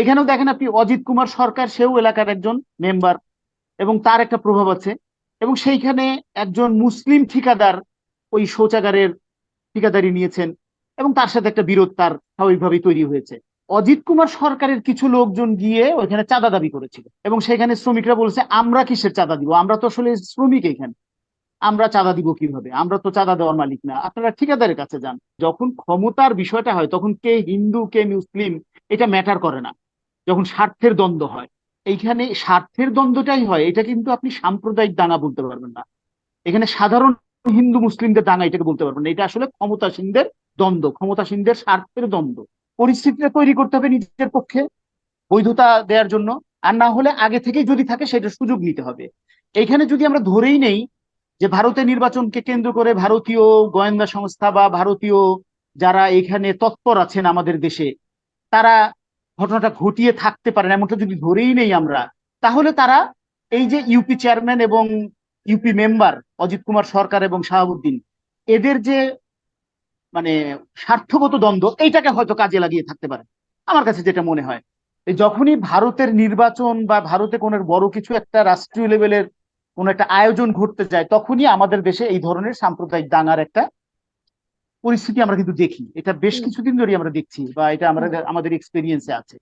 এখানেও দেখেন আপনি, অজিত কুমার সরকার, সেও এলাকার একজন মেম্বার এবং তার একটা প্রভাব আছে এবং সেইখানে একজন মুসলিম ঠিকাদার ওই শৌচাগারের ঠিকাদারি নিয়েছেন এবং তার সাথে একটা বিরোধ তার স্বাভাবিকভাবেই তৈরি হয়েছে। অজিত কুমার সরকারের কিছু লোকজন গিয়ে ওইখানে চাঁদা দাবি করেছিল এবং সেখানে শ্রমিকরা বলছে, আমরা কিসের চাঁদা দিব? আমরা তো আসলে শ্রমিক এখানে। আমরা চাঁদা দিব কীভাবে? আমরা তো চাঁদা দেওয়ার মালিক না। আপনারা ঠিকাদারের কাছে যান। যখন ক্ষমতার বিষয়টা হয়, তখন কে হিন্দু, কে মুসলিম, এটা ম্যাটার করে না। যখন স্বার্থের দ্বন্দ্ব হয়। এইখানে স্বার্থের দ্বন্দ্বটাই হয়, এটা কিন্তু আপনি সাম্প্রদায়িক দাঙ্গা বলতে পারবেন না। এখানে সাধারণ হিন্দু মুসলিমদের দাঙ্গা এটাকে বলতে পারবেন না। এটা আসলে ক্ষমতাসীনদের দ্বন্দ্ব, ক্ষমতাসীনদের স্বার্থের দ্বন্দ্ব। পরিস্থিতিটা তৈরি করতে হবে নিজের পক্ষে, বৈধতা দেওয়ার জন্য, আর না হলে আগে থেকেই যদি থাকে সেটা সুযোগ নিতে হবে। এইখানে যদি আমরা ধরেই নেই যে ভারতের নির্বাচনকে কেন্দ্র করে ভারতীয় গোয়েন্দা সংস্থা বা ভারতীয় যারা এখানে তৎপর আছেন আমাদের দেশে, তারা ঘটনাটা ঘটিয়ে থাকতে পারেন এমনটা যদি ধরেই নেই আমরা, তাহলে তারা এই যে ইউপি চেয়ারম্যান এবং ইউপি মেম্বার অজিত কুমার সরকার এবং শাহাবুদ্দিন, এদের যে মানে স্বার্থগত দ্বন্দ্ব, এইটাকে হয়তো কাজে লাগিয়ে থাকতে পারে। আমার কাছে যেটা মনে হয় যখনই ভারতের নির্বাচন বা ভারতে কোনো বড় কিছু একটা রাষ্ট্রীয় লেভেলের কোন একটা আয়োজন ঘটতে যায়, তখনই আমাদের দেশে এই ধরনের সাম্প্রদায়িক দাঙ্গার একটা পরিস্থিতি আমরা কিন্তু দেখি। এটা বেশ কিছুদিন ধরেই আমরা দেখছি বা এটা আমাদের আমাদের এক্সপিরিয়েন্সে আছে।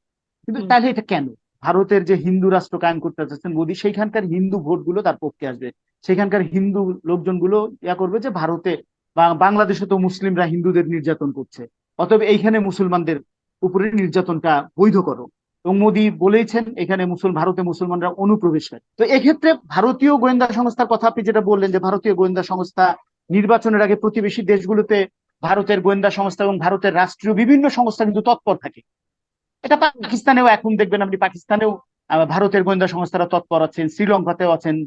কিন্তু তাহলে এটা কেন? ভারতের যে হিন্দু রাষ্ট্র কায়েম করতে চাচ্ছেন মোদী সেইখানকার হিন্দু ভোটগুলো তার পক্ষে আসবে। সেখানকার হিন্দু লোকজনগুলো ইয়া করবে যে ভারতে বা বাংলাদেশে তো মুসলিমরা হিন্দুদের নির্যাতন করছে। অতএব এইখানে মুসলমানদের উপরে নির্যাতনটা বৈধ করো। এবং মোদী বলেইছেন এখানে মুসল ভারতে মুসলমানরা অনুপ্রবেশকারী তো এক্ষেত্রে ভারতীয় গোয়েন্দা সংস্থার কথা আপনি যেটা বললেন যে ভারতীয় গোয়েন্দা সংস্থা নির্বাচনের আগে প্রতিবেশী দেশগুলোতে ভারতের গোয়েন্দা সংস্থা এবং ভারতের রাষ্ট্রীয় বিভিন্ন সংস্থা কিন্তু তৎপর থাকে। এটা পাকিস্তানেও এখন দেখবেন আপনি পাকিস্তানেও ভারতের গোয়েন্দা সংস্থারা তৎপর আছেন শ্রীলঙ্কাতেও আছেন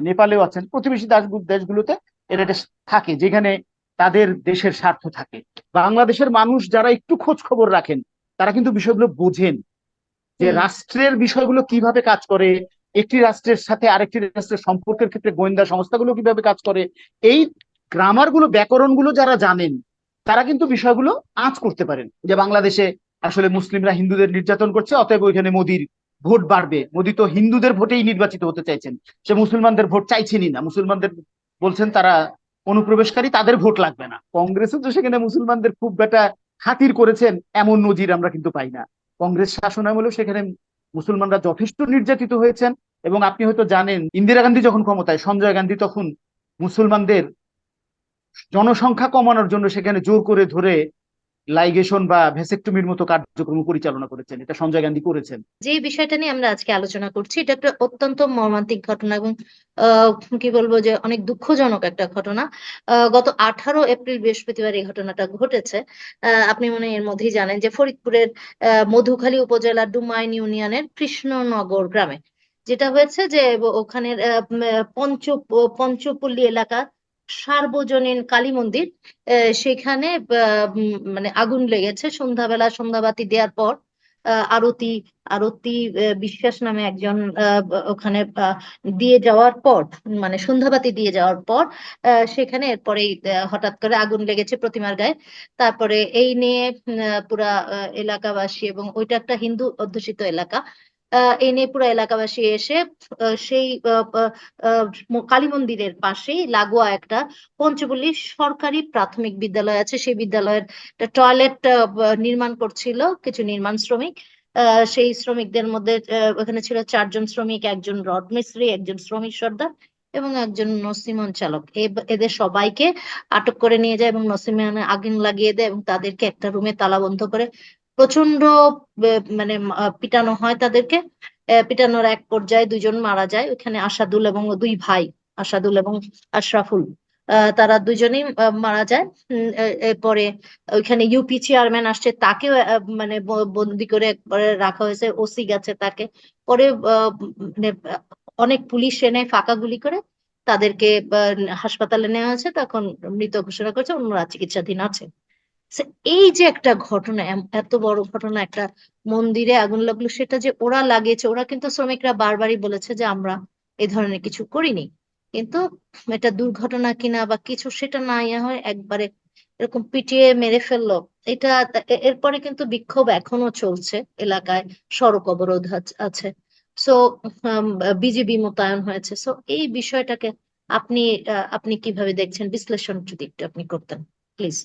নেপালেও আছেন প্রতিবেশী দেশ- দেশগুলোতে এটা থাকে যেখানে তাদের দেশের স্বার্থ থাকে। বাংলাদেশের মানুষ যারা একটু খোঁজ খবর রাখেন তারা কিন্তু বিষয়গুলো বোঝেন যে রাষ্ট্রের বিষয়গুলো কীভাবে কাজ করে একটি রাষ্ট্রের সাথে আরেকটি রাষ্ট্রের সম্পর্কের ক্ষেত্রে গোয়েন্দা সংস্থাগুলো কীভাবে কাজ করে এই গ্রামারগুলো ব্যাকরণ যারা জানেন তারা কিন্তু বিষয়গুলো আঁচ করতে পারেন যে বাংলাদেশে আসলে মুসলিমরা হিন্দুদের নির্যাতন করছে, অতএব ওইখানে মোদির ভোট বাড়বে। মোদি তো হিন্দুদের ভোটেই নির্বাচিত হতে চাইছেন। সে মুসলমানদের ভোট চাইছেনই না। মুসলমানদের বলছেন তারা অনুপ্রবেশকারী, তাদের ভোট লাগবে না। কংগ্রেসও তো সেখানে মুসলমানদের খুব একটা খাতির করেছেন, এমন নজির আমরা কিন্তু পাই না। কংগ্রেস শাসন আমলেও সেখানে মুসলমানরা যথেষ্ট নির্যাতিত হয়েছেন এবং আপনি হয়তো জানেন, ইন্দিরা গান্ধী যখন ক্ষমতায়, সঞ্জয় গান্ধী তখন মুসলমানদের জনসংখ্যা কমানোর জন্য সেখানে জোর করে ধরে লাইগেশন বা ভেসেক্টমির মতো কার্যক্রম পরিচালনা করেছেন। এটা সঞ্জয় গান্ধী করেছেন। যে বিষয়টা নিয়ে আমরা আজকে আলোচনা করছি, এটা একটা অত্যন্ত মর্মান্তিক ঘটনা এবং কি বলব যে অনেক দুঃখজনক একটা ঘটনা। গত আঠারো এপ্রিল বৃহস্পতিবার এই ঘটনাটা ঘটেছে। আপনি মনে এর মধ্যেই জানেন যে ফরিদপুরের মধুখালী উপজেলার ডুমাইন ইউনিয়নের কৃষ্ণনগর গ্রামে। যেটা হয়েছে যে ওখানের পঞ্চ পঞ্চপল্লী এলাকা সার্বজনীন কালী মন্দির সেখানে মানে আগুন লেগেছে। সন্ধ্যাবেলা সন্ধ্যাবাতি দেওয়ার পর আরতি আরতি বিশ্বাস নামে একজন ওখানে দিয়ে যাওয়ার পর মানে সন্ধ্যাবাতি দিয়ে যাওয়ার পর সেখানে এরপরেই আহ, হঠাৎ করে আগুন লেগেছে প্রতিমার গায়ে। তারপরে এই নিয়ে পুরা এলাকাবাসী এবং ওইটা একটা হিন্দু অধ্যুষিত এলাকা নিয়ে পুরো এলাকাবাসী এসে সেই কালী মন্দিরের পাশেই লাগোয়া একটা পঞ্চপল্লী সরকারি প্রাথমিক বিদ্যালয় আছে। সেই বিদ্যালয়ের টয়লেট নির্মাণ করছিল কিছু নির্মাণ শ্রমিক। সেই শ্রমিকদের মধ্যে ওখানে ছিল চারজন শ্রমিক, একজন রড মিস্ত্রি একজন শ্রমিক সর্দার এবং একজন নসিমন চালক। এদের সবাইকে আটক করে নিয়ে যায় এবং নসিমনে আগুন লাগিয়ে দেয় এবং তাদেরকে একটা রুমে তালাবন্ধ করে প্রচণ্ড মানে পিটানো হয় তাদেরকে। পিটানোর এক পর্যায়ে দুজন মারা যায়। ওখানে আসাদুল এবং দুই ভাই আসাদুল এবং আশরাফুল। তারা দুজনেই মারা যায়। এরপরে ওইখানে ইউপি চেয়ারম্যান আসছে। আহ, মানে বন্দি করে একবারে রাখা হয়েছে। ওসি গেছে তাকে। পরে মানে অনেক পুলিশ এনে ফাঁকা গুলি করে তাদেরকে হাসপাতালে নেওয়া হয়েছে। তখন মৃত ঘোষণা করেছে। অন্যরা চিকিৎসাধীন আছে। এই যে একটা ঘটনা এত বড় ঘটনা, একটা মন্দিরে আগুন লাগল, সেটা যে ওরা লাগিয়েছে, ওরা কিন্তু শ্রমিকরা বারবারই বলেছে যে আমরা এই ধরনের কিছু করিনি। কিন্তু এটা দুর্ঘটনা কিনা বা কিছু, সেটা না ইয়ে হয়, একবারে এরকম পিটিয়ে মেরে ফেলল। এটা এরপরে কিন্তু বিক্ষোভ এখনও চলছে এলাকায়, সড়ক অবরোধ আছে সো বিজিবি মোতায়েন হয়েছে। সো এই বিষয়টাকে আপনি আপনি কীভাবে দেখছেন? বিশ্লেষণ যদি একটু আপনি করতেন, প্লিজ।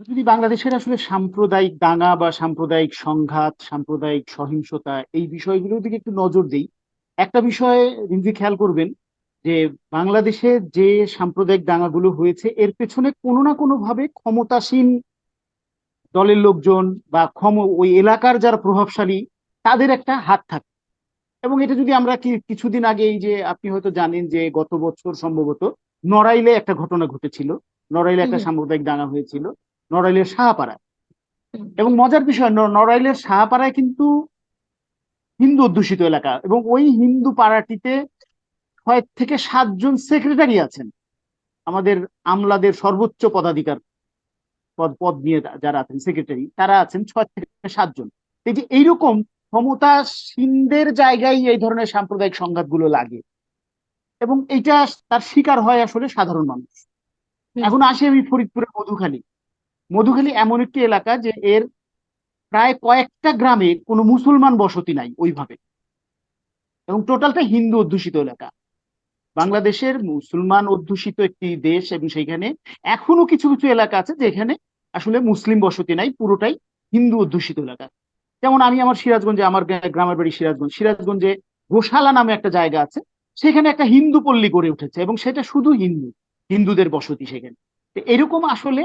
যদি বাংলাদেশের আসলে সাম্প্রদায়িক দাঙ্গা বা সাম্প্রদায়িক সংঘাত সাম্প্রদায়িক সহিংসতা এই বিষয়গুলোর দিকে একটু নজর দিই। একটা বিষয়ে রিমজি খেয়াল করবেন যে বাংলাদেশে যে সাম্প্রদায়িক দাঙ্গাগুলো হয়েছে এর পেছনে কোনো না কোনো ভাবে ক্ষমতাসীন দলের লোকজন বা ক্ষম ওই এলাকার যারা প্রভাবশালী তাদের একটা হাত থাকে। এবং এটা যদি আমরা কি কিছুদিন আগে এই যে আপনি হয়তো জানেন যে গত বছর সম্ভবত নড়াইলে একটা ঘটনা ঘটেছিল নড়াইলে একটা সাম্প্রদায়িক দাঙ্গা হয়েছিল। নড়াইলের সাহাপাড়ায়। এবং মজার বিষয় নড়াইলের সাহাপাড়ায় কিন্তু হিন্দু অধ্যুষিত এলাকা এবং ওই হিন্দু পাড়াটিতে ছয় থেকে সাতজন সেক্রেটারি আছেন। আমাদের আমলাদের সর্বোচ্চ পদাধিকার পদ পদ নিয়ে যারা আছেন সেক্রেটারি তারা আছেন ছয় থেকে সাতজন। এই যে এইরকম ক্ষমতাসীনদের জায়গায় এই ধরনের সাম্প্রদায়িক সংঘাতগুলো লাগে। এবং এইটা তার শিকার হয় আসলে সাধারণ মানুষ। এখন আসি আমি ফরিদপুরের মধুখালী। মধুখালী এমন একটি এলাকা যে এর প্রায় কয়েকটা গ্রামে কোনো মুসলমান বসতি নাই ওইভাবে। এবং টোটালটা হিন্দু অধ্যুষিত এলাকা। বাংলাদেশের মুসলমান অধ্যুষিত একটি দেশ এবং সেইখানে এখনও কিছু কিছু এলাকা আছে যেখানে আসলে মুসলিম বসতি নাই, পুরোটাই হিন্দু অধ্যুষিত এলাকা। যেমন আমি আমার সিরাজগঞ্জে, আমার গ্রামের বাড়ি সিরাজগঞ্জ। সিরাজগঞ্জে গোশালা নামে একটা জায়গা আছে, সেখানে একটা হিন্দু পল্লী গড়ে উঠেছে এবং সেটা শুধু হিন্দু, হিন্দুদের বসতি সেখানে। এরকম আসলে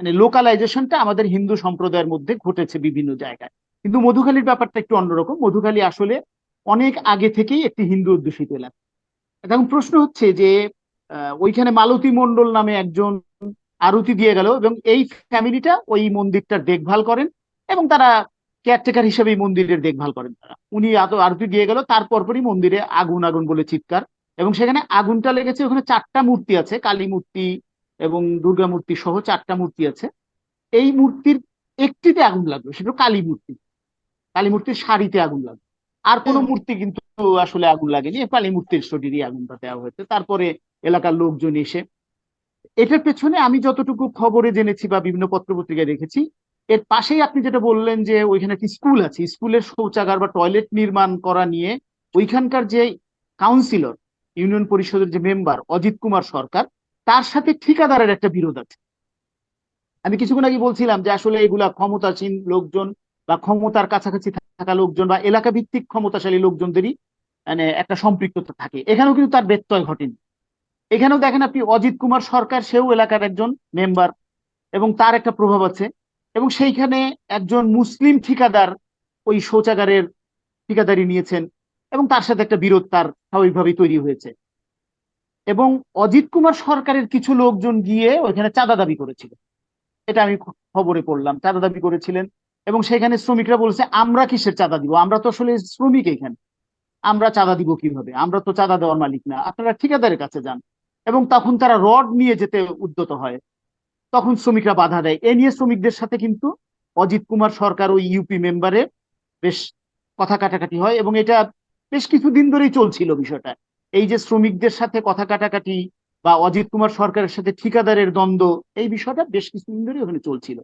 মানে লোকালাইজেশনটা আমাদের হিন্দু সম্প্রদায়ের মধ্যে ঘটেছে বিভিন্ন জায়গায়। কিন্তু মধুখালীর ব্যাপারটা একটু অন্যরকম। মধুখালী আসলে অনেক আগে থেকেই একটি হিন্দু অধ্যুষিত এলাকা। এখন প্রশ্ন হচ্ছে যে ওইখানে মালতী মণ্ডল নামে একজন আরতি দিয়ে গেল এবং এই ফ্যামিলিটা ওই মন্দিরটার দেখভাল করেন এবং তারা কেয়ারটেকার হিসেবে মন্দিরের দেখভাল করেন তারা। উনি আরতি দিয়ে গেল তারপর পরই মন্দিরে আগুন আগুন বলে চিৎকার এবং সেখানে আগুনটা লেগেছে। ওখানে চারটা মূর্তি আছে, কালী মূর্তি এবং দুর্গা মূর্তি সহ চারটা মূর্তি আছে। এই মূর্তির একটিতে আগুন লাগল সেটা কালী মূর্তি। কালী মূর্তির শাড়িতে আগুন লাগল আর কোনো মূর্তি কিন্তু আসলে আগুন লাগেনি। কালী মূর্তির শরীরে আগুনটা দেওয়া হয়েছে। তারপরে এলাকার লোকজন এসে এটার পেছনে আমি যতটুকু খবরে জেনেছি বা বিভিন্ন পত্রপত্রিকায় দেখেছি এর পাশেই আপনি যেটা বললেন যে ওইখানে একটি স্কুল আছে স্কুলের শৌচাগার বা টয়লেট নির্মাণ করা নিয়ে ওইখানকার যে কাউন্সিলর ইউনিয়ন পরিষদের যে মেম্বার অজিত কুমার সরকার তার সাথে ঠিকাদারের একটা বিরোধ আছে। আমি কিছুক্ষণ আগে বলছিলাম যে আসলে এগুলা ক্ষমতাসীন লোকজন বা ক্ষমতার কাছাকাছি থাকা লোকজন বা এলাকা ভিত্তিক ক্ষমতাশালী লোকজনদেরই মানে একটা সম্পৃক্ততা থাকে। এখানেও কিন্তু তার ব্যত্যয় ঘটেনি। এখানেও দেখেন আপনি, অজিত কুমার সরকার, সেও এলাকার একজন মেম্বার এবং তার একটা প্রভাব আছে এবং সেইখানে একজন মুসলিম ঠিকাদার ওই শৌচাগারের ঠিকাদারি নিয়েছেন এবং তার সাথে একটা বিরোধ তার স্বাভাবিকভাবেই তৈরি হয়েছে। এবং অজিত কুমার সরকারের কিছু লোকজন গিয়ে ওইখানে চাঁদা দাবি করেছিল। এটা আমি খবরে পড়লাম, চাঁদা দাবি করেছিলেন। এবং সেখানে শ্রমিকরা বলছে, আমরা কিসের চাঁদা দিব? আমরা তো আসলে শ্রমিক এখানে। আমরা চাঁদা দিব কীভাবে? আমরা তো চাঁদা দেওয়ার মালিক না। আপনারা ঠিকাদারের কাছে যান। এবং তখন তারা রড নিয়ে যেতে উদ্যত হয়। তখন শ্রমিকরা বাধা দেয়। এ নিয়ে শ্রমিকদের সাথে কিন্তু অজিত কুমার সরকার ওই ইউপি মেম্বারের বেশ কথা কাটাকাটি হয় এবং এটা বেশ কিছুদিন ধরেই চলছিল বিষয়টা। এই যে শ্রমিকদের সাথে কথা কাটাকাটি বা অজিত কুমার সরকারের সাথে ঠিকাদারের দ্বন্দ্ব, এই বিষয়টা বেশ কিছুদিন ধরে ওখানে চলছিল।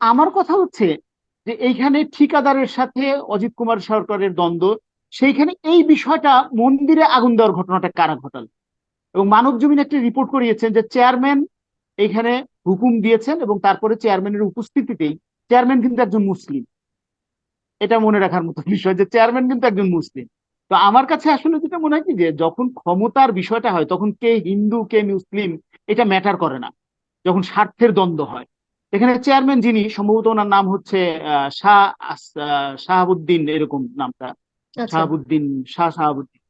আমার কথা হচ্ছে যে এইখানে ঠিকাদারের সাথে অজিত কুমার সরকারের দ্বন্দ্ব, সেইখানে এই বিষয়টা মন্দিরে আগুন দেওয়ার ঘটনাটা কারা ঘটাল? এবং মানব জমিন একটি রিপোর্ট করিয়েছেন যে চেয়ারম্যান এইখানে হুকুম দিয়েছেন এবং তারপরে চেয়ারম্যানের উপস্থিতিতেই চেয়ারম্যান কিন্তু একজন মুসলিম। এটা মনে রাখার মতো বিষয় যে চেয়ারম্যান কিন্তু একজন মুসলিম। তো আমার কাছে আসলে যেটা মনে হয় কি যে যখন ক্ষমতার বিষয়টা হয় তখন কে হিন্দু কে মুসলিম এটা ম্যাটার করে না। যখন স্বার্থের দ্বন্দ্ব হয়। এখানে চেয়ারম্যান যিনি সম্ভবত ওনার নাম হচ্ছে আহ, শাহ শাহাবুদ্দিন এরকম নামটা। আচ্ছা। শাহাবুদ্দিন শাহ শাহাবুদ্দিন।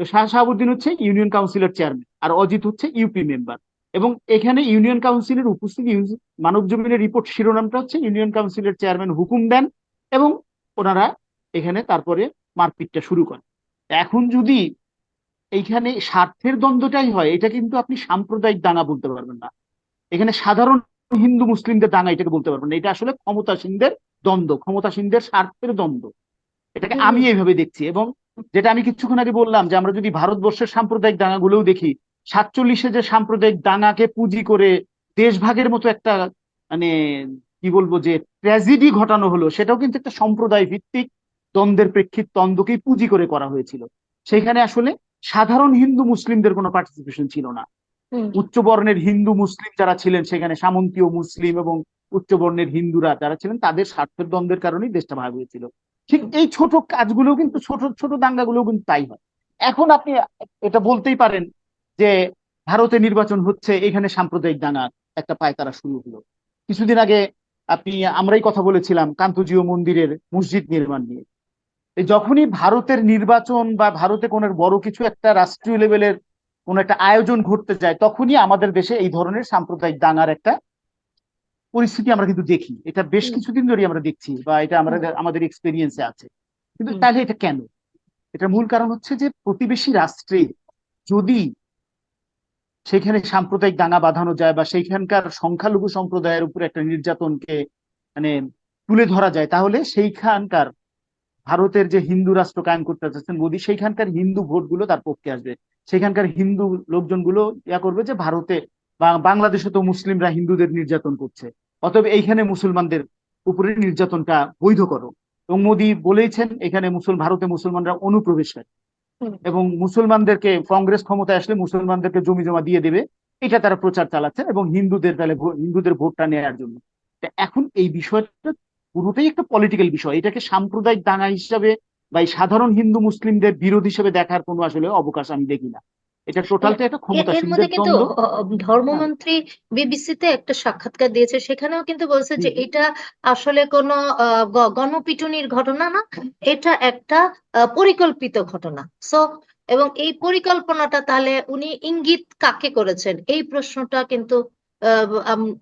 তো শাহ শাহাবুদ্দিন হচ্ছে ইউনিয়ন কাউন্সিলের চেয়ারম্যান আর অজিত হচ্ছে ইউপি মেম্বার এবং এখানে ইউনিয়ন কাউন্সিলের উপস্থিতি মানব জমিনের রিপোর্ট শিরোনামটা হচ্ছে ইউনিয়ন কাউন্সিলের চেয়ারম্যান হুকুম দেন এবং ওনারা এখানে তারপরে মারপিটটা শুরু করেন। এখন যদি এইখানে স্বার্থের দ্বন্দ্বটাই হয় এটা কিন্তু আপনি সাম্প্রদায়িক দাঙ্গা বলতে পারবেন না। এখানে সাধারণ হিন্দু মুসলিমদের দাঙ্গা এটাকে বলতে পারবেন না। এটা আসলে ক্ষমতাসীনদের দ্বন্দ্ব ক্ষমতাসীনদের স্বার্থের দ্বন্দ্ব। এটাকে আমি এইভাবে দেখছি এবং যেটা আমি কিছুক্ষণ আগে বললাম যে আমরা যদি ভারতবর্ষের সাম্প্রদায়িক দাঙ্গাগুলোও দেখি সাতচল্লিশে যে সাম্প্রদায়িক দাঙ্গাকে পুঁজি করে দেশভাগের মতো একটা মানে কি বলব যে ট্র্যাজেডি ঘটানো হলো সেটাও কিন্তু একটা সম্প্রদায় ভিত্তিক দ্বন্দ্বের প্রেক্ষিত দ্বন্দ্বকেই পুঁজি করে করা হয়েছিল। সেখানে আসলে সাধারণ হিন্দু মুসলিমদের কোনো পার্টিসিপেশন ছিল না। উচ্চ বর্ণের হিন্দু মুসলিম যারা ছিলেন সেখানে সামন্তীয় মুসলিম এবং উচ্চ বর্ণের হিন্দুরা যারা ছিলেন তাদের স্বার্থের দ্বন্দ্বের কারণেই দেশটা ভাগ হয়েছিল। ঠিক এই ছোট কাজগুলো কিন্তু ছোট ছোট দাঙ্গাগুলো কিন্তু তাই হয়। এখন আপনি এটা বলতেই পারেন যে ভারতে নির্বাচন হচ্ছে এখানে সাম্প্রদায়িক দাঙ্গা একটা পায়তারা শুরু হলো। কিছুদিন আগে আপনি আমরাই কথা বলেছিলাম কান্তজিও মন্দিরের মসজিদ নির্মাণ নিয়ে। যখনই ভারতের নির্বাচন বা ভারতে কোনো বড় কিছু একটা রাষ্ট্রীয় লেভেলের কোন একটা আয়োজন ঘটতে যায় তখনই আমাদের দেশে এই ধরনের সাম্প্রদায়িক দাঙ্গার একটা পরিস্থিতি আমরা কিন্তু দেখি। এটা বেশ কিছুদিন ধরেই আমরা দেখছি বা এটা আমাদের আমাদের এক্সপিরিয়েন্সে আছে। কিন্তু। তাহলে এটা কেন? এটার মূল কারণ হচ্ছে যে প্রতিবেশী রাষ্ট্রে যদি সেখানে সাম্প্রদায়িক দাঙ্গা বাঁধানো যায় বা সেইখানকার সংখ্যালঘু সম্প্রদায়ের উপর একটা নির্যাতনকে মানে তুলে ধরা যায় তাহলে সেইখানকার ভারতের যে হিন্দু রাষ্ট্র কায়েম করতে চাচ্ছেন মোদী, সেইখানকার হিন্দু ভোটগুলো তার পক্ষে আসবে। সেখানকার হিন্দু লোকজনগুলো ইয়া করবে যে ভারতে বা বাংলাদেশে তো মুসলিমরা হিন্দুদের নির্যাতন করছে। অতএব এইখানে মুসলমানদের উপরে নির্যাতনটা বৈধ করো। এবং মোদী বলেইছেন, এখানে মুসল, ভারতে মুসলমানরা অনুপ্রবেশকারী। এবং মুসলমানদেরকে, কংগ্রেস ক্ষমতায় আসলে মুসলমানদেরকে জমি জমা দিয়ে দেবে। এটা তারা প্রচার চালাচ্ছে এবং হিন্দুদের তাহলে হিন্দুদের ভোটটা নেওয়ার জন্য। এখন এই বিষয়টা পুরোটাই একটা পলিটিক্যাল বিষয়। এটাকে সাম্প্রদায়িক দাঙ্গা হিসাবে বা এই সাধারণ হিন্দু মুসলিমদের বিরোধ হিসেবে দেখার কোনো আসলে অবকাশ আমি দেখি না। এটা টোটালটা একটা ক্ষমতাসীনদের কিন্তু ধর্মমন্ত্রী বিবিসিতে একটা সাক্ষাৎকার দিয়েছে সেখানেও কিন্তু বলছে যে এটা আসলে কোনো গণপিটুনির ঘটনা না এটা একটা পরিকল্পিত ঘটনা। সো এবং এই পরিকল্পনাটা তাহলে উনি ইঙ্গিত কাকে করেছেন? এই প্রশ্নটা কিন্তু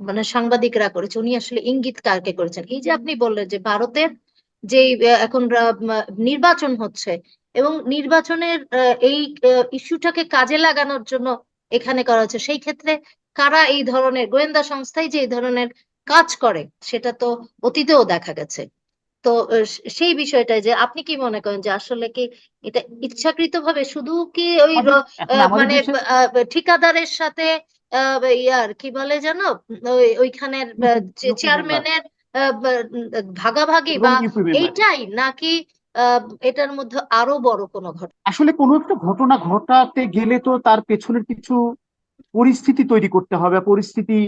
মানে সাংবাদিকরা করেছে। উনি আসলে ইঙ্গিত কারকে করেছেন? এই যে আপনি বললেন যে ভারতের যে এখন নির্বাচন হচ্ছে এবং নির্বাচনের এই ইস্যুটাকে কাজে লাগানোর জন্য এখানে করা হচ্ছে, সেই ক্ষেত্রে কারা এই ধরনের গোয়েন্দা সংস্থায় যে এই ধরনের কাজ করে, সেটা তো অতীতেও দেখা গেছে। তো সেই বিষয়টাই যে আপনি কি মনে করেন যে আসলে কি এটা ইচ্ছাকৃত ভাবে শুধু কি ওই মানে ঠিকাদারের সাথে ইয়ার কি বলে জানো ওই ওইখানের চেয়ারম্যানের ভাগাভাগি বা এইটাই নাকি এটার মধ্যে আরও বড় কোনো ঘটনা আসলে কোনো একটা ঘটনা ঘটাতে গেলে তো তার পেছনের কিছু পরিস্থিতি তৈরি করতে হবে। পরিস্থিতি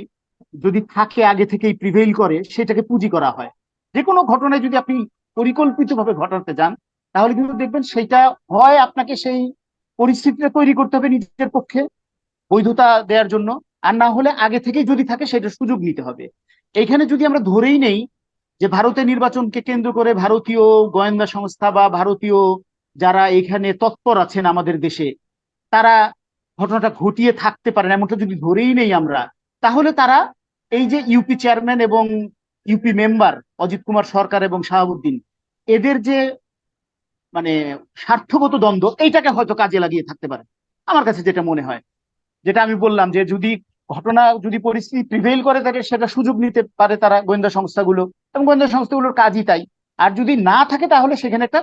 যদি থাকে আগে থেকেই প্রিভেইল করে সেটাকে পুঁজি করা হয়। যে কোনো ঘটনায় যদি আপনি পরিকল্পিতভাবে ঘটাতে যান, তাহলে কিন্তু দেখবেন সেটা হয় আপনাকে সেই পরিস্থিতিটা তৈরি করতে হবে নিজের পক্ষে বৈধতা দেওয়ার জন্য। আর না হলে আগে থেকেই যদি থাকে সেটা সুযোগ নিতে হবে। এইখানে যদি আমরা ধরেই নেই যে ভারতের নির্বাচনকে কেন্দ্র করে ভারতীয় গোয়েন্দা সংস্থা বা ভারতীয় যারা এখানে তৎপর আছেন আমাদের দেশে, তারা ঘটনাটা ঘটিয়ে থাকতে পারেন, এমনটা যদি ধরেই নেই আমরা, তাহলে তারা এই যে ইউপি চেয়ারম্যান এবং ইউপি মেম্বার অজিত কুমার সরকার এবং শাহাবুদ্দিন এদের যে মানে স্বার্থগত দ্বন্দ্ব এইটাকে হয়তো কাজে লাগিয়ে থাকতে পারে। আমার কাছে যেটা মনে হয় যেটা আমি বললাম যে যদি ঘটনা যদি পরিস্থিতি প্রিভেইল করে থাকে সেটা সুযোগ নিতে পারে তারা গোয়েন্দা সংস্থাগুলো এবং গোয়েন্দা সংস্থাগুলোর কাজই তাই। আর যদি না থাকে তাহলে সেখানে একটা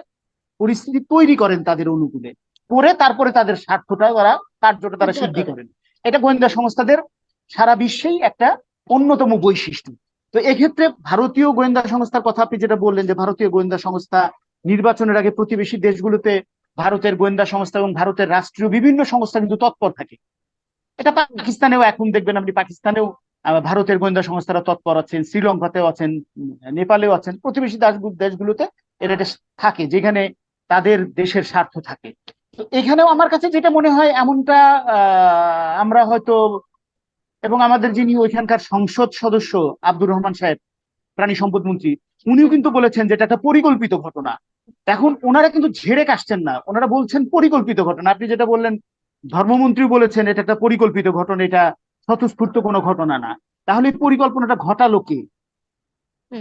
পরিস্থিতি তৈরি করেন তাদের অনুকূলে। করে তারপরে তাদের স্বার্থটা তারা কার্যটা তারা সিদ্ধি করেন। এটা গোয়েন্দা সংস্থাদের সারা বিশ্বেই একটা অন্যতম বৈশিষ্ট্য। তো এক্ষেত্রে ভারতীয় গোয়েন্দা সংস্থার কথা আপনি যেটা বললেন যে ভারতীয় গোয়েন্দা সংস্থা নির্বাচনের আগে প্রতিবেশী দেশগুলোতে ভারতের গোয়েন্দা সংস্থা এবং ভারতের রাষ্ট্রীয় বিভিন্ন সংস্থা কিন্তু তৎপর থাকে। এটা পাকিস্তানেও এখন দেখবেন আপনি পাকিস্তানেও ভারতের গোয়েন্দা সংস্থারা তৎপর আছেন, শ্রীলঙ্কাতেও আছেন, নেপালেও আছেন, প্রতিবেশী দেশগুলোতে এটা থাকে যেখানে তাদের দেশের স্বার্থ থাকে। তো এখানেও আমার কাছে যেটা মনে হয় এমনটা আমরা হয়তো এবং আমাদের যিনি ওইখানকার সংসদ সদস্য আব্দুর রহমান সাহেব প্রাণী সম্পদ মন্ত্রী উনিও কিন্তু বলেছেন যে এটা একটা পরিকল্পিত ঘটনা। এখন ওনারা কিন্তু ঝেড়ে কাটছেন না। ওনারা বলছেন পরিকল্পিত ঘটনা। আপনি যেটা বললেন ধর্মমন্ত্রী বলেছেন এটা একটা পরিকল্পিত ঘটনা এটা স্বতঃস্ফূর্ত কোনো ঘটনা না। তাহলে এই পরিকল্পনাটা ঘটালো কে?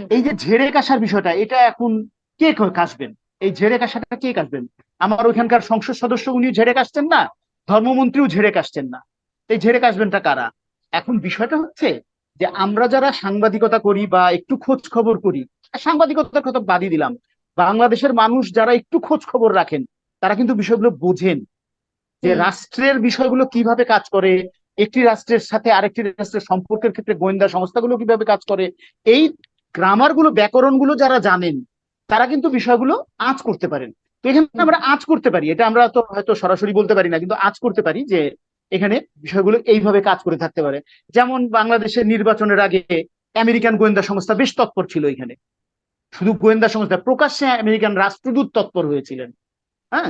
এই যে ঝেড়ে কাশার বিষয়টা এটা এখন কে কাশবেন? এই ঝেড়ে কাশাটা কে কাশবেন? আমার ওইখানকার সংসদ সদস্য উনি ঝেড়ে কাশছেন না ধর্মমন্ত্রীও ঝেড়ে কাশছেন না। এই ঝেড়ে কাশবেনটা কারা? এখন বিষয়টা হচ্ছে যে আমরা যারা সাংবাদিকতা করি বা একটু খোঁজ খবর করি সাংবাদিকতার কথা বাদই দিলাম বাংলাদেশের মানুষ যারা একটু খোঁজ খবর রাখেন তারা কিন্তু বিষয়গুলো বোঝেন যে রাষ্ট্রের বিষয়গুলো কীভাবে কাজ করে একটি রাষ্ট্রের সাথে আরেকটি রাষ্ট্রের সম্পর্কের ক্ষেত্রে গোয়েন্দা সংস্থাগুলো কীভাবে কাজ করে এই গ্রামারগুলো ব্যাকরণগুলো যারা জানেন তারা কিন্তু বিষয়গুলো আঁচ করতে পারেন। তো এখানে আমরা আঁচ করতে পারি এটা আমরা তো হয়তো সরাসরি বলতে পারি না কিন্তু আঁচ করতে পারি যে এখানে বিষয়গুলো এইভাবে কাজ করে থাকতে পারে। যেমন বাংলাদেশের নির্বাচনের আগে আমেরিকান গোয়েন্দা সংস্থা বেশ তৎপর ছিল এখানে। শুধু গোয়েন্দা সংস্থা প্রকাশ্যে আমেরিকান রাষ্ট্রদূত তৎপর হয়েছিলেন। হ্যাঁ?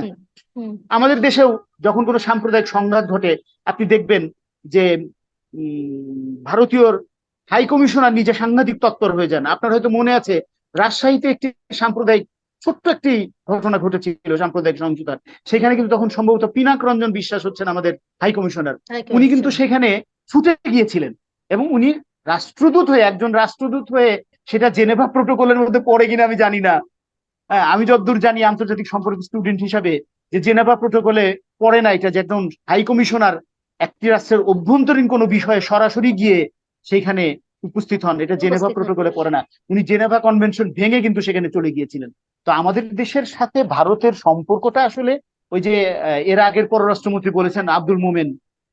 আমাদের দেশেও যখন কোনো সাম্প্রদায়িক সংঘাত ঘটে আপনি দেখবেন যে উম, ভারতীয় হাই কমিশনার নিজে সাংঘাতিক তৎপর হয়ে যান। আপনার হয়তো মনে আছে রাজশাহীতে একটি সাম্প্রদায়িক ছোট্ট একটি ঘটনা ঘটেছিল সাম্প্রদায়িক সহিংসতার। সেখানে কিন্তু তখন সম্ভবত পিনাক রঞ্জন বিশ্বাস হচ্ছেন আমাদের হাই কমিশনার। উনি কিন্তু সেখানে ছুটে গিয়েছিলেন এবং উনি রাষ্ট্রদূত হয়ে একজন রাষ্ট্রদূত হয়ে সেটা জেনেভা প্রোটোকলের মধ্যে পড়ে কিনা আমি জানি না। হ্যাঁ, আমি যতদূর জানি আন্তর্জাতিক সম্পর্ক স্টুডেন্ট হিসাবে যে জেনেভা প্রোটোকলে পড়ে না এটা যে একজন হাই কমিশনার একটি রাষ্ট্রের অভ্যন্তরীণ কোনো বিষয়ে সরাসরি গিয়ে সেখানে উপস্থিত হন এটা জেনেভা। প্রোটোকলে পড়ে না। উনি জেনেভা কনভেনশন ভেঙে কিন্তু সেখানে চলে গিয়েছিলেন। তো আমাদের দেশের সাথে ভারতের সম্পর্কটা আসলে ওই যে এর আগের পররাষ্ট্রমন্ত্রী বলেছেন আব্দুল মোমেন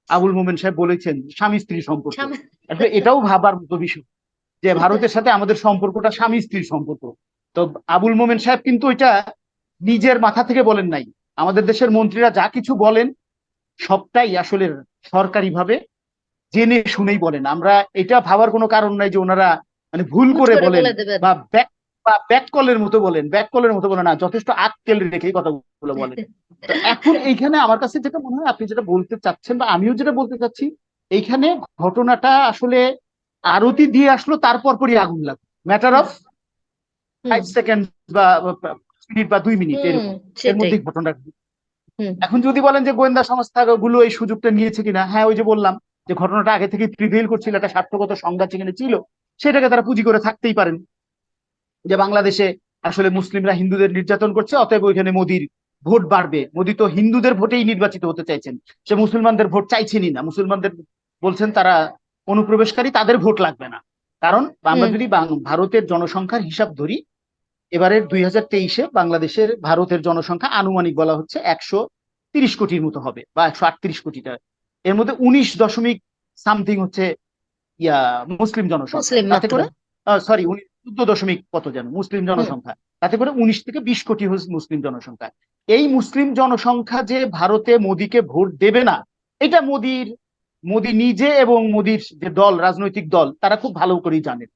আবুল মোমেন সাহেব বলেছেন স্বামী স্ত্রী সম্পর্ক। এটাও ভাবার মতো বিষয় যে ভারতের সাথে আমাদের সম্পর্কটা স্বামী স্ত্রীর সম্পর্ক। তো আবুল মোমেন সাহেব কিন্তু এটা নিজের মাথা থেকে বলেন নাই। আমাদের দেশের মন্ত্রীরা যা কিছু বলেন সবটাই আসলে সরকারিভাবে জেনে শুনেই বলেন। আমরা এটা ভাবার কোনো কারণ নাই যে ওনারা মানে ভুল করে বলেন বা ব্যাক বা ব্যাক কলের মতো বলেন ব্যাক কলের মতো বলেন না যথেষ্ট আক্কেল রেখেই কথাগুলো বলেন। তো এখন এইখানে আমার কাছে যেটা মনে হয় আপনি যেটা বলতে চাচ্ছেন বা আমিও যেটা বলতে চাচ্ছি এইখানে ঘটনাটা আসলে আরতি দিয়ে আসলো তারপর পরই আগুন লাগল। ম্যাটার অফ ফাইভ সেকেন্ড বা মিনিট বা দুই মিনিট এর মধ্যেই ঘটনা এখন যদি বলেন যে গোয়েন্দা সংস্থাগুলো এই সুযোগটা নিয়েছে কিনা হ্যাঁ ওই যে বললাম যে ঘটনাটা আগে থেকে প্রিভেল করছিল একটা স্বার্থগত সংঘাত সেখানে ছিল সেটাকে তারা পুঁজি করে থাকতেই পারেন। যে বাংলাদেশে আসলে মুসলিমরা হিন্দুদের নির্যাতন করছে অতএব ওইখানে মোদির ভোট বাড়বে। মোদি তো হিন্দুদের ভোটেই নির্বাচিত হতে চাইছেন। সে মুসলমানদের ভোট চাইছেনই না। মুসলমানদের বলছেন তারা অনুপ্রবেশকারী তাদের ভোট লাগবে না। কারণ আমরা যদি ভারতের জনসংখ্যার হিসাব ধরি এবারের দুই হাজার তেইশে বাংলাদেশের ভারতের জনসংখ্যা আনুমানিক বলা হচ্ছে একশো তিরিশ কোটির মতো হবে বা একশো আটত্রিশ কোটিটা। এর মধ্যে উনিশ দশমিক সামথিং হচ্ছে ইয়া মুসলিম জনসংখ্যা। তাতে করে সরি চোদ্দ দশমিক কত যেন মুসলিম জনসংখ্যা। তাতে করে উনিশ থেকে বিশ কোটি হচ্ছে মুসলিম জনসংখ্যা। এই মুসলিম জনসংখ্যা যে ভারতে মোদিকে ভোট দেবে না এটা মোদির মোদি নিজে এবং মোদির যে দল রাজনৈতিক দল তারা খুব ভালো করেই জানেন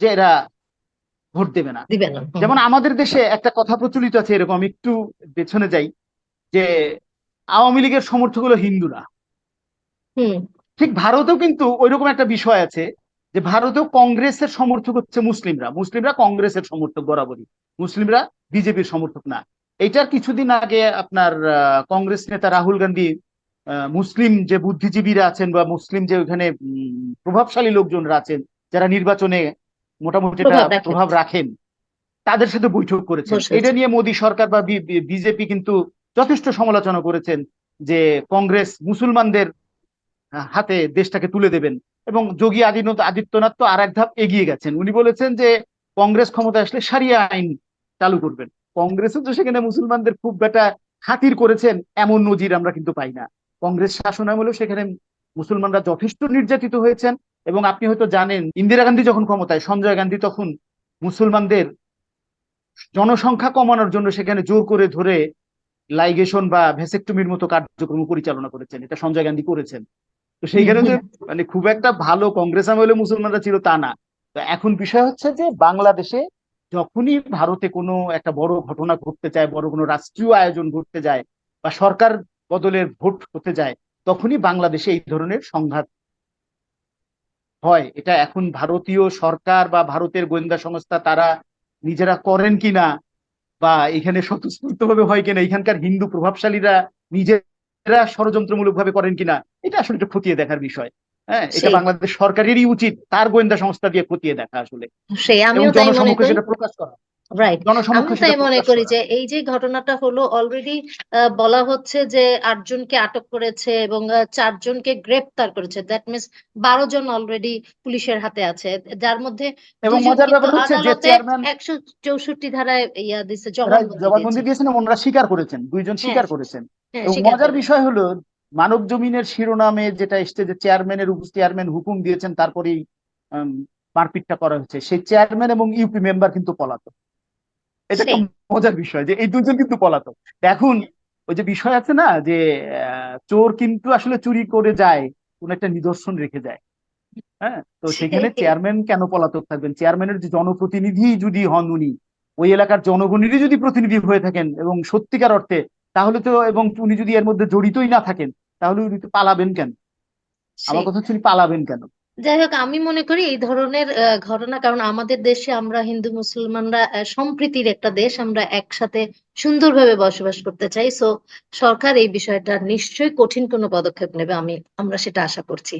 যে এরা ভোট দেবে না। যেমন আমাদের দেশে একটা কথা প্রচলিত আছে এরকম আমি একটু পেছনে যাই যে আওয়ামী লীগের সমর্থক হলো হিন্দুরা। হুম, ঠিক ভারতেও কিন্তু ওইরকম একটা বিষয় আছে যে ভারতেও কংগ্রেসের সমর্থক হচ্ছে মুসলিমরা। মুসলিমরা কংগ্রেসের সমর্থক বরাবরই। মুসলিমরা বিজেপির সমর্থক না। এইটার কিছুদিন আগে আপনার কংগ্রেস নেতা রাহুল গান্ধী মুসলিম যে বুদ্ধিজীবীরা আছেন বা মুসলিম যে ওখানে উম, প্রভাবশালী লোকজনরা আছেন যারা নির্বাচনে মোটামুটি প্রভাব রাখেন। তাদের সাথে বৈঠক করেছেন। এটা নিয়ে মোদী সরকার বা বিজেপি কিন্তু যথেষ্ট সমালোচনা করেছেন যে কংগ্রেস মুসলমানদের হাতে দেশটাকে তুলে দেবেন। এবং যোগী আদিত্য আদিত্যনাথ তো আর এক ধাপ এগিয়ে গেছেন। উনি বলেছেন যে, কংগ্রেস ক্ষমতায় আসলে সারিয়া আইন চালু করবেন। কংগ্রেসও তো সেখানে মুসলমানদের খুব বেটা খাতির করেছেন, এমন নজির আমরা কিন্তু পাই না। কংগ্রেস শাসন আমলেও সেখানে মুসলমানরা যথেষ্ট নির্যাতিত হয়েছেন। এবং আপনি হয়তো জানেন, ইন্দিরা গান্ধী যখন ক্ষমতায়, সঞ্জয় গান্ধী তখন মুসলমানদের জনসংখ্যা কমানোর জন্য সেখানে জোর করে ধরে লাইগেশন বা ভেসেক্টমির মতো কার্যক্রম পরিচালনা করেছেন। এটা সঞ্জয় গান্ধী করেছেন। তো সেইখানে যে মানে খুব একটা ভালো কংগ্রেস আমলে মুসলমানরা ছিল তা না। তো এখন বিষয় হচ্ছে যে বাংলাদেশে যখনই ভারতে কোনো একটা বড় ঘটনা ঘটতে চায় বড় কোনো রাষ্ট্রীয় আয়োজন ঘটতে যায় বা সরকার বদলের ভোট হতে যায় তখনই বাংলাদেশে এই ধরনের সংঘাত হয়। এটা এখন ভারতীয় সরকার বা ভারতের গোয়েন্দা সংস্থা তারা নিজেরা করেন কিনা বা এখানে স্বতঃস্ফূর্ত ভাবে হয় কিনা এখানকার হিন্দু প্রভাবশালীরা নিজেরা ষড়যন্ত্রমূলক ভাবে করেন কিনা এটা আসলে একটু খতিয়ে দেখার বিষয়। হ্যাঁ এটা বাংলাদেশ সরকারেরই উচিত তার গোয়েন্দা সংস্থা দিয়ে খতিয়ে দেখা আসলে। জনসমক্ষে সেটা প্রকাশ করা। রাইট আমি তাই মনে করি যে এই যে ঘটনাটা হলো অলরেডি বলা হচ্ছে যে আটজনকে আটক করেছে এবং চারজনকে গ্রেপ্তার করেছে। দ্যাট মিনস বারো জন অলরেডি পুলিশের হাতে আছে। যার মধ্যে একশো চৌষট্টি ধারায় ইয়া দিচ্ছে এরা জবানবন্দি দিয়েছেন ওনারা স্বীকার করেছেন। দুইজন হ্যাঁ, স্বীকার করেছেন। মজার বিষয় হলো মানব জমিনের শিরোনামে যেটা এসছে যে চেয়ারম্যানের চেয়ারম্যান হুকুম দিয়েছেন তারপরেই মারপিটটা করা হয়েছে। সেই চেয়ারম্যান এবং ইউপি মেম্বার কিন্তু পলাতক। এটা একটা মজার বিষয় যে এই দুজন কিন্তু পলাতক। এখন ওই যে বিষয় আছে না যে চোর কিন্তু আসলে চুরি করে যায় কোন একটা নিদর্শন রেখে যায়। হ্যাঁ তো সেখানে চেয়ারম্যান কেন পলাতক থাকবেন? চেয়ারম্যানের যে জনপ্রতিনিধি যদি হন উনি ওই এলাকার জনগণেরই যদি প্রতিনিধি হয়ে থাকেন এবং সত্যিকার অর্থে তাহলে তো এবং উনি যদি এর মধ্যে জড়িতই না থাকেন তাহলে উনি তো পালাবেন কেন? আমার কথা হচ্ছে পালাবেন কেন? যাই হোক আমি মনে করি এই ধরনের ঘটনা কারণ আমাদের দেশে আমরা হিন্দু মুসলমানরা সম্প্রীতির একটা দেশ আমরা একসাথে সুন্দরভাবে বসবাস করতে চাই। সো সরকার এই বিষয়টা নিশ্চয়ই কঠিন কোনো পদক্ষেপ নেবে আমি আমরা সেটা আশা করছি।